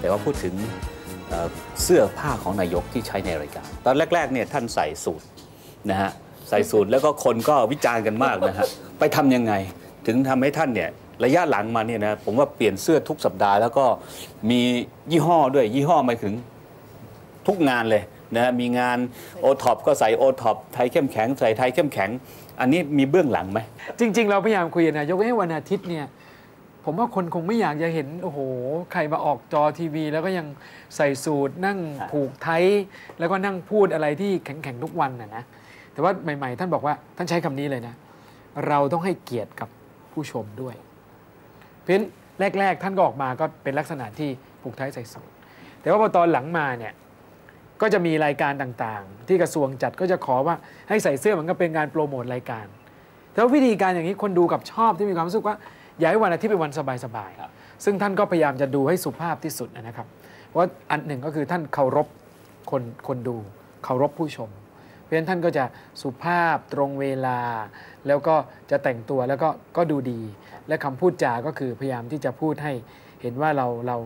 แต่ว่าพูดถึงเสื้อผ้าของนายกที่ใช้ในรายการ ตอนแรกๆเนี่ยท่านใส่สูทนะฮะใส่สูทแล้วก็คนก็วิจารณ์กันมากนะฮะไปทำยังไงถึงทำให้ท่านเนี่ยระยะหลังมาเนี่ยนะผมว่าเปลี่ยนเสื้อทุกสัปดาห์แล้วก็มียี่ห้อด้วยยี่ห้อหมายถึงทุกงานเลยนะมีงานโอท็อปก็ใส่โอท็อปไทยเข้มแข็งใส่ไทยเข้มแข็ง อันนี้มีเบื้องหลังไหมจริง ๆ เราพยายามคุยนายกให้วันอาทิตย์เนี่ย ผมว่าคนคงไม่อยากจะเห็น โอ้โห ใครมาออกจอทีวี แล้วก็ยังใส่สูตรนั่งผูกไทยแล้วก็นั่งพูดอะไรที่แข็งๆทุกวันนะนะ แต่ว่าใหม่ ๆ ท่านบอกว่าท่านใช้คำนี้เลยนะ เราต้องให้เกียรติกับผู้ชมด้วย เพราะฉะนั้นแรก ๆ ท่านก็ออกมาก็เป็นลักษณะที่ผูกไทยใส่สูทแต่ว่าพอตอนหลังมาเนี่ยก็จะมีรายการต่างๆ ที่กระทรวงจัดก็จะขอว่าให้ใส่เสื้อเหมือนกับเป็นการโปรโมทรายการแต่ว่าวิธีการอย่างนี้คนดูกับชอบที่มีความรู้สึกว่า อยากให้วันอาทิตย์เป็นวันสบายครับๆซึ่งท่านก็พยายามจะดูให้สุภาพที่สุดนะครับเพราะว่าอันหนึ่งก็คือท่านเคารพคนคนดูเคารพผู้ชม เพราะฉะนั้นท่านก็จะสุภาพตรงเวลา แล้วก็จะแต่งตัวแล้วก็ก็ดูดี และคำพูดจาก็คือพยายามที่จะพูดให้เห็นว่าเราเรา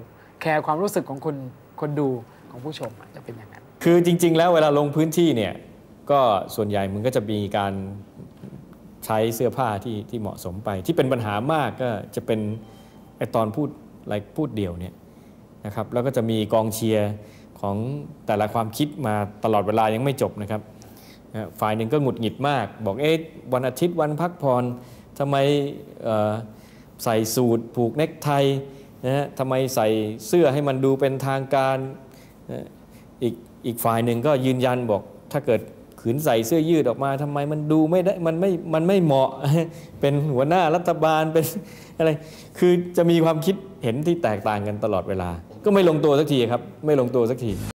แคร์ความรู้สึกของคนคนดูของผู้ชมอะจะเป็นอย่างนั้นคือจริง ๆ แล้วเวลาลงพื้นที่เนี่ยก็ส่วนใหญ่มันก็จะมีการ ใช้เสื้อผ้าที่ที่เหมาะสมไป ที่เป็นปัญหามากก็จะเป็นไอตอนพูดอะไรพูดเดี่ยวเนี่ยนะครับแล้วก็จะมีกองเชียร์ของแต่ละความคิดมาตลอดเวลายังไม่จบนะครับฝ่ายหนึ่งก็หงุดหงิดมาก บอกเอ๊ะวันอาทิตย์วันพักผ่อนทำไมใส่สูทผูกเนคไทนะฮะทำไมใส่เสื้อให้มันดูเป็นทางการอีกอีกฝ่ายหนึ่งก็ยืนยันบอกถ้าเกิด ขืนใส่เสื้อยืดออกมาทำไมมันดูไม่ได้มันไม่มันไม่เหมาะเป็นหัวหน้ารัฐบาลเป็นอะไรคือจะมีความคิดเห็นที่แตกต่างกันตลอดเวลา ก็ไม่ลงตัวสักทีครับ ไม่ลงตัวสักที